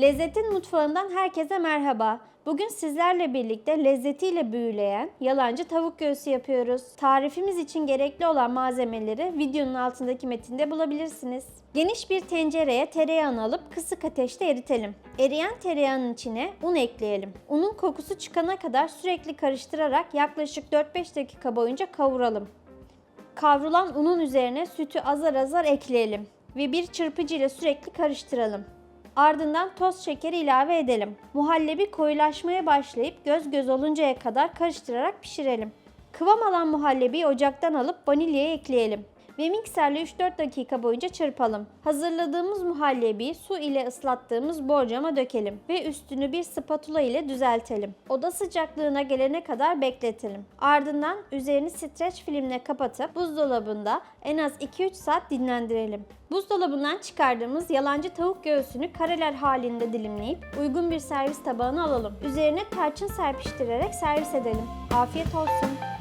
Lezzetin mutfağından herkese merhaba. Bugün sizlerle birlikte lezzetiyle büyüleyen yalancı tavuk göğsü yapıyoruz. Tarifimiz için gerekli olan malzemeleri videonun altındaki metinde bulabilirsiniz. Geniş bir tencereye tereyağını alıp kısık ateşte eritelim. Eriyen tereyağının içine un ekleyelim. Unun kokusu çıkana kadar sürekli karıştırarak yaklaşık 4-5 dakika boyunca kavuralım. Kavrulan unun üzerine sütü azar azar ekleyelim ve bir çırpıcı ile sürekli karıştıralım. Ardından toz şekeri ilave edelim. Muhallebi koyulaşmaya başlayıp göz göz oluncaya kadar karıştırarak pişirelim. Kıvam alan muhallebiyi ocaktan alıp vanilyaya ekleyelim ve mikserle 3-4 dakika boyunca çırpalım. Hazırladığımız muhallebiyi su ile ıslattığımız borcama dökelim ve üstünü bir spatula ile düzeltelim. Oda sıcaklığına gelene kadar bekletelim. Ardından üzerini streç filmle kapatıp buzdolabında en az 2-3 saat dinlendirelim. Buzdolabından çıkardığımız yalancı tavuk göğsünü kareler halinde dilimleyip uygun bir servis tabağına alalım. Üzerine tarçın serpiştirerek servis edelim. Afiyet olsun.